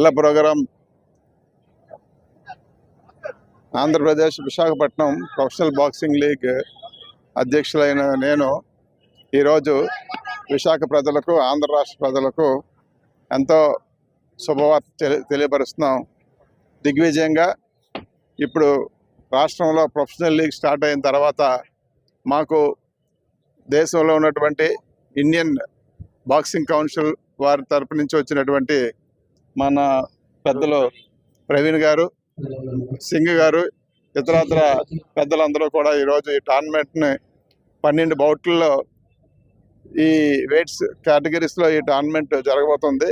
తెల్ల program Andhra Pradesh Visakhapatnam professional boxing league అధ్యక్షులైన నేను ఈరోజు విశాఖ ప్రజలకు ఆంధ్ర రాష్ట్ర ప్రజలకు ఎంతో శుభవార్త తెలి- తెలియపరుస్తున్నాం. దిగ్విజయంగా ఇప్పుడు రాష్ట్రంలో ప్రొఫెషనల్ లీగ్ స్టార్ట్ అయిన తర్వాత మాకు దేశంలో ఉన్నటువంటి ఇండియన్ బాక్సింగ్ కౌన్సిల్ వారి తరపు నుంచి వచ్చినటువంటి మన పెద్దలు ప్రవీణ్ గారు సింగ్ గారు ఇతరత్ర పెద్దలందరూ కూడా ఈరోజు ఈ టోర్నమెంట్ని పన్నెండు బౌట్లలో ఈ వెయిట్స్ కేటగిరీస్లో ఈ టోర్నమెంట్ జరగబోతుంది.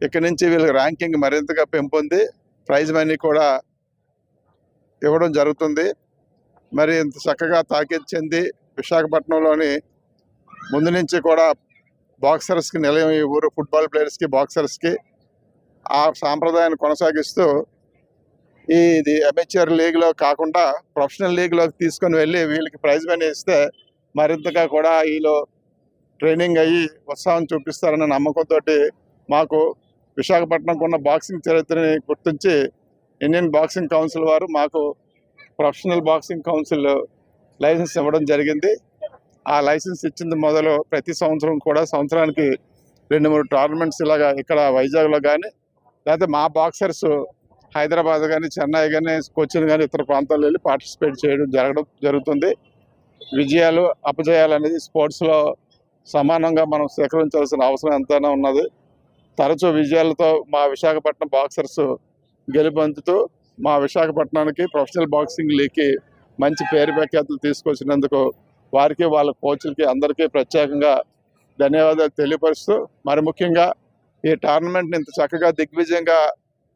ఇక్కడి నుంచి వీళ్ళకి ర్యాంకింగ్ మరింతగా పెంపొంది ప్రైజ్ మనీ కూడా ఇవ్వడం జరుగుతుంది. మరి ఇంత చక్కగా తాకీదు చెంది విశాఖపట్నంలోని ముందు నుంచి కూడా బాక్సర్స్కి నిలయం ఈ ఊరు ఫుట్బాల్ ప్లేయర్స్కి బాక్సర్స్కి ఆ సాంప్రదాయాన్ని కొనసాగిస్తూ ఈ ఇది అమెచ్యూర్ లీగ్లో కాకుండా ప్రొఫెషనల్ లీగ్లోకి తీసుకొని వెళ్ళి వీళ్ళకి ప్రైజ్ మనీ ఇస్తే మరింతగా కూడా వీళ్ళు ట్రైనింగ్ అయ్యి ఉత్సాహం చూపిస్తారన్న నమ్మకంతో మాకు విశాఖపట్నంకు ఉన్న బాక్సింగ్ చరిత్రని గుర్తించి ఇండియన్ బాక్సింగ్ కౌన్సిల్ వారు మాకు ప్రొఫెషనల్ బాక్సింగ్ కౌన్సిల్ లైసెన్స్ ఇవ్వడం జరిగింది. ఆ లైసెన్స్ ఇచ్చింది మొదలు ప్రతి సంవత్సరం కూడా సంవత్సరానికి రెండు మూడు టోర్నమెంట్స్ ఇలాగా ఇక్కడ వైజాగ్లో కానీ లేకపోతే మా బాక్సర్స్ హైదరాబాద్ కానీ చెన్నై కానీ కొచ్చిన్ కానీ ఇతర ప్రాంతాల్లో వెళ్ళి పార్టిసిపేట్ చేయడం జరగడం జరుగుతుంది. విజయాలు అపజయాలు అనేది స్పోర్ట్స్లో సమానంగా మనం స్వీకరించాల్సిన అవసరం ఎంతైనా ఉన్నది. తరచూ విజయాలతో మా విశాఖపట్నం బాక్సర్స్ గెలుపొందుతూ మా విశాఖపట్నానికి ప్రొఫెషనల్ బాక్సింగ్ లీగ్కి మంచి పేరు ప్రఖ్యాతులు తీసుకొచ్చినందుకు వారికి వాళ్ళ కోచ్లకి అందరికీ ప్రత్యేకంగా ధన్యవాదాలు తెలియపరుస్తూ మరి ముఖ్యంగా ఈ టోర్నమెంట్ని ఇంత చక్కగా దిగ్విజయంగా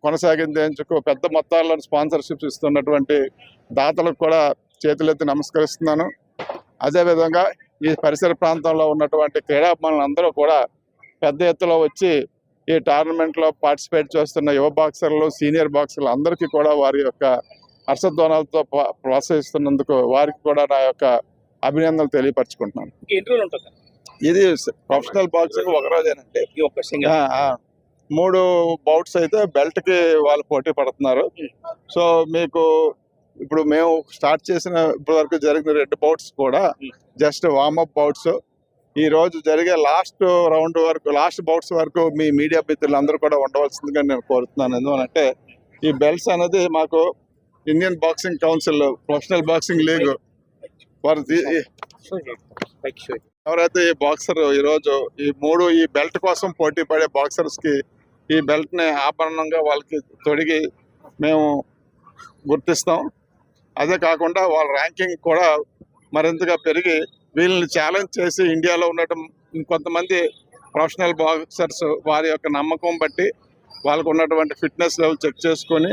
కొనసాగించేందుకు పెద్ద మొత్తాల్లో స్పాన్సర్షిప్స్ ఇస్తున్నటువంటి దాతలకు కూడా చేతులెత్తి నమస్కరిస్తున్నాను. అదేవిధంగా ఈ పరిసర ప్రాంతంలో ఉన్నటువంటి క్రీడాభిమానులు అందరూ కూడా పెద్ద ఎత్తులో వచ్చి ఈ టోర్నమెంట్లో పార్టిసిపేట్ చేస్తున్న యువ బాక్సర్లు సీనియర్ బాక్సర్లు అందరికీ కూడా వారి యొక్క హర్షధ్వానాలతో ప్రోత్సహిస్తున్నందుకు వారికి కూడా నా యొక్క అభినందనలు తెలియపరచుకుంటున్నాను. ఎన్ని రోజులు ఉంటుంది? ఇది ప్రొఫెషనల్ బాక్సింగ్ ఒక రోజేనండి ఈ ఒక్క సింగల్ ఆ, ఆ. మూడు బౌట్స్ అయితే బెల్ట్కి వాళ్ళు పోటీ పడుతున్నారు. సో మీకు ఇప్పుడు మేము స్టార్ట్ చేసిన ఇప్పటి వరకు జరిగిన రెండు బౌట్స్ కూడా జస్ట్ వార్మప్ బౌట్స్ ఈ రోజు జరిగే లాస్ట్ రౌండ్ వరకు లాస్ట్ బౌట్స్ వరకు మీ మీడియా మిత్రులు అందరూ కూడా ఉండవలసిందిగా నేను కోరుతున్నాను. ఎందుకంటే ఈ బెల్ట్స్ అనేది మాకు Indian boxing council professional boxing league వారు ఎవరైతే ఈ బాక్సర్ ఈరోజు ఈ మూడు ఈ బెల్ట్ కోసం పోటీ పడే బాక్సర్స్కి ఈ బెల్ట్ని ఆభరణంగా వాళ్ళకి తొడిగి మేము గుర్తిస్తాం. అదే కాకుండా వాళ్ళ ర్యాంకింగ్ కూడా మరింతగా పెరిగి వీళ్ళని ఛాలెంజ్ చేసి ఇండియాలో ఉండటం ఇంకొంతమంది ప్రొఫెషనల్ బాక్సర్స్ వారి యొక్క నమ్మకం బట్టి వాళ్ళకు ఉన్నటువంటి ఫిట్నెస్ లెవెల్ చెక్ చేసుకొని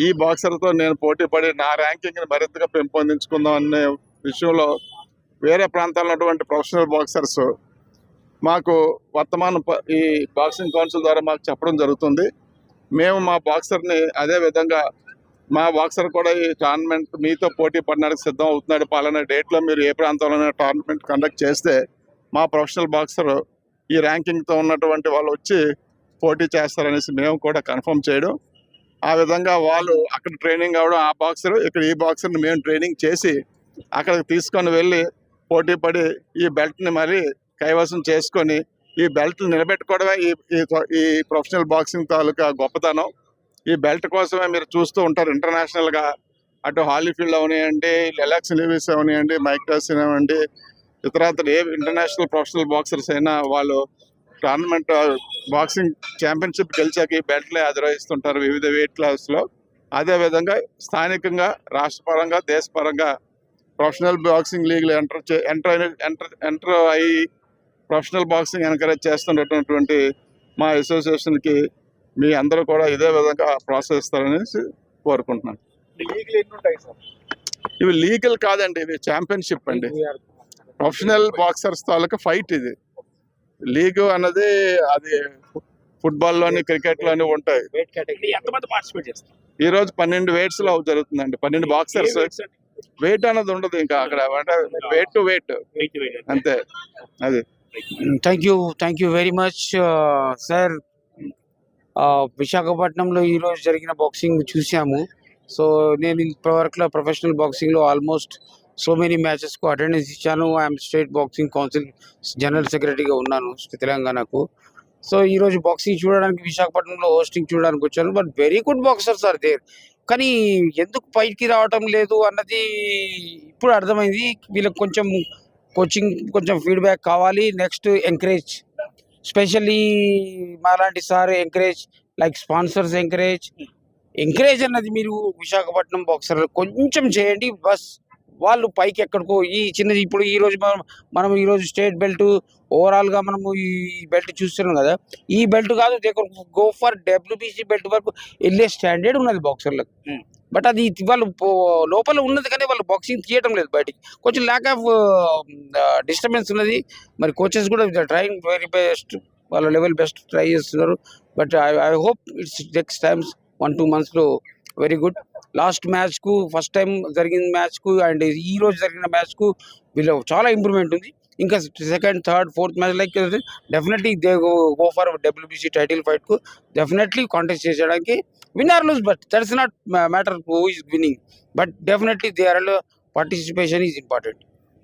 ఈ బాక్సర్తో నేను పోటీ పడి నా ర్యాంకింగ్ని మరింతగా పెంపొందించుకుందాం అనే విషయంలో వేరే ప్రాంతాల్లో ఉన్నటువంటి ప్రొఫెషనల్ బాక్సర్స్ మాకు వర్తమాన ఈ బాక్సింగ్ కౌన్సిల్ ద్వారా మాకు చెప్పడం జరుగుతుంది. మేము మా బాక్సర్ని అదే విధంగా మా బాక్సర్ కూడా ఈ టోర్నమెంట్ మీతో పోటీ పడడానికి సిద్ధం అవుతున్నాడు. పాలన డేట్లో మీరు ఏ ప్రాంతంలోనే టోర్నమెంట్ కండక్ట్ చేస్తే మా ప్రొఫెషనల్ బాక్సర్ ఈ ర్యాంకింగ్తో ఉన్నటువంటి వాళ్ళు వచ్చి పోటీ చేస్తారనేసి మేము కూడా కన్ఫర్మ్ చేయడం. ఆ విధంగా వాళ్ళు అక్కడ ట్రైనింగ్ అవ్వడం ఆ బాక్సర్ ఇక్కడ ఈ బాక్సర్ని మేము ట్రైనింగ్ చేసి అక్కడికి తీసుకొని వెళ్ళి పోటీ పడి ఈ బెల్ట్ని మరి కైవసం చేసుకొని ఈ బెల్ట్ నిలబెట్టుకోవడమే ఈ ఈ- ప్రొఫెషనల్ బాక్సింగ్ తాలూకా గొప్పతనం. ఈ బెల్ట్ కోసమే మీరు చూస్తూ ఉంటారు ఇంటర్నేషనల్గా. అటు హాలీఫీల్డ్ అవనివ్వండి లెలాక్స్ లివిస్ అవనివ్వండి మైక్ టాసిన్ అవనివ్వండి ఇతరత్ర ఏ ఇంటర్నేషనల్ ప్రొఫెషనల్ బాక్సర్స్ అయినా వాళ్ళు టోర్నమెంట్ బాక్సింగ్ ఛాంపియన్షిప్ గెలిచాక ఈ బెల్ట్లే ఆదరిస్తుంటారు వివిధ వెయిట్ క్లాస్లో. అదేవిధంగా స్థానికంగా రాష్ట్రపరంగా దేశపరంగా ప్రొఫెషనల్ బాక్సింగ్ లీగ్లో ఎంటర్ ఎంటర్ ఎంటర్ ఎంటర్ అయ్యి ప్రొఫెషనల్ బాక్సింగ్ ఎంకరేజ్ చేస్తున్నటువంటి మా అసోసియేషన్కి మీ అందరూ కూడా ఇదే విధంగా ప్రోత్సహిస్తారనేసి కోరుకుంటున్నాను. ఇవి లీగల్ కాదండి ఇవి ఛాంపియన్షిప్ అండి. ప్రొఫెషనల్ బాక్సర్స్ తాలూకా ఫైట్ ఇది. లీగ్ అన్నది అది ఫుట్బాల్లోని క్రికెట్లోని ఉంటాయి. ఈ రోజు పన్నెండు weights లో జరుగుతుందండి. పన్నెండు బాక్సర్స్. వెయిట్ అన్నది ఉండదు ఇంకా అక్కడ అంటే weight to weight weight weight అంతే. అది. Thank you very much, uh, sir. ఆ, విశాఖపట్నంలో ఈరోజు జరిగిన బాక్సింగ్ చూసాము. సో నేను ఇప్పటివరకు ప్రొఫెషనల్ బాక్సింగ్లో ఆల్మోస్ట్ సో మెనీ మ్యాచెస్కు అటెండెన్స్ ఇచ్చాను. I'm state boxing council general సెక్రటరీగా ఉన్నాను తెలంగాణకు. సో ఈరోజు బాక్సింగ్ చూడడానికి విశాఖపట్నంలో హోస్టింగ్ చూడడానికి వచ్చాను. But very good boxers are there కానీ ఎందుకు పైకి రావటం లేదు అన్నది ఇప్పుడు అర్థమైంది. వీళ్ళకి కొంచెం కోచింగ్ కొంచెం ఫీడ్బ్యాక్ కావాలి. నెక్స్ట్ ఎంకరేజ్ స్పెషల్లీ మాలాంటి sir encourage like sponsors encourage encourage అన్నది మీరు విశాఖపట్నం బాక్సర్ కొంచెం చేయండి. బస్ వాళ్ళు పైకి ఎక్కడికో ఈ చిన్నది ఇప్పుడు ఈ రోజు మనం మనం ఈ రోజు స్టేట్ బెల్ట్ ఓవరాల్గా మనము ఈ బెల్ట్ చూస్తున్నాం కదా. ఈ బెల్ట్ కాదు గో ఫర్ డబ్ల్యూబీసీ బెల్ట్ వరకు వెళ్ళే స్టాండర్డ్ ఉన్నది బాక్సర్లకు Hmm. బట్ అది వాళ్ళు లోపల ఉన్నది కానీ వాళ్ళు బాక్సింగ్ తీయటం లేదు బయటికి. కొంచెం ల్యాక్ ఆఫ్ డిస్టర్బెన్స్ ఉన్నది. మరి కోచెస్ కూడా ట్రైంగ్ వెరీ బెస్ట్ వాళ్ళ లెవెల్ బెస్ట్ ట్రై చేస్తున్నారు. But I I hope it's next times one two మంత్స్లో వెరీ గుడ్ లాస్ట్ మ్యాచ్కు ఫస్ట్ టైం జరిగిన మ్యాచ్కు అండ్ ఈ రోజు జరిగిన మ్యాచ్కు వీళ్ళు చాలా ఇంప్రూవ్మెంట్ ఉంది ఇంకా second third fourth match like definitely they go for WBC title ఫైట్కు definitely contest చేసేయడానికి win or lose but that's not matter who is winning but definitely they are participation is important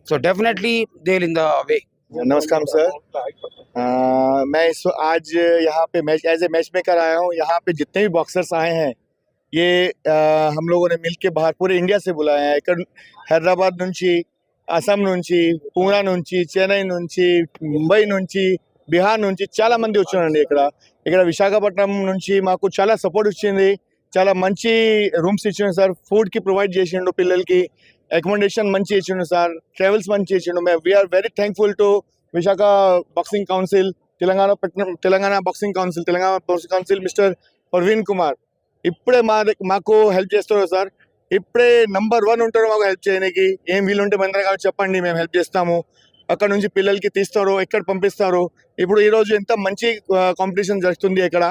so definitely they in the way नमस्कार sir अ, मैं इस आज यहाँ पे match as a match maker आया हूँ यहाँ पे जितने भी बॉक्सर्स आए हैं ये अ, हम लोगों ने मिल के बाहर पूरे इंडिया से बुलाया है ఇక్కడ హైదరాబాద్ నుంచి అస్సాం నుంచి పూనా నుంచి చెన్నై నుంచి ముంబై నుంచి బీహార్ నుంచి చాలా మంది వచ్చారండి ఇక్కడ ఇక్కడ విశాఖపట్నం నుంచి మాకు చాలా సపోర్ట్ ఇచ్చింది చాలా మంచి రూమ్స్ ఇచ్చిండు సార్ ఫుడ్కి ప్రొవైడ్ చేసిండు పిల్లలకి అకామిడేషన్ మంచి ఇచ్చిండు సార్ ట్రావెల్స్ మంచి ఇచ్చిండు మేము we are very thankful to Visakha boxing council Telangana పట్నం Telangana boxing council Telangana boxing council mister Praveen Kumar ఇప్పుడే మా మాకు హెల్ప్ చేస్తారు సార్? ఇప్పుడే నంబర్ వన్ ఉంటారు మాకు హెల్ప్ చేయడానికి ఏం వీలుంటే మన గారు చెప్పండి మేము హెల్ప్ చేస్తాము. అక్కడ నుంచి పిల్లలకి తీస్తారు ఎక్కడ పంపిస్తారు. ఇప్పుడు ఈరోజు ఎంత మంచి కాంపిటీషన్ జరుగుతుంది ఇక్కడ.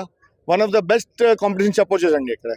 One of the best competition చెప్పొచ్చు అండి ఇక్కడ.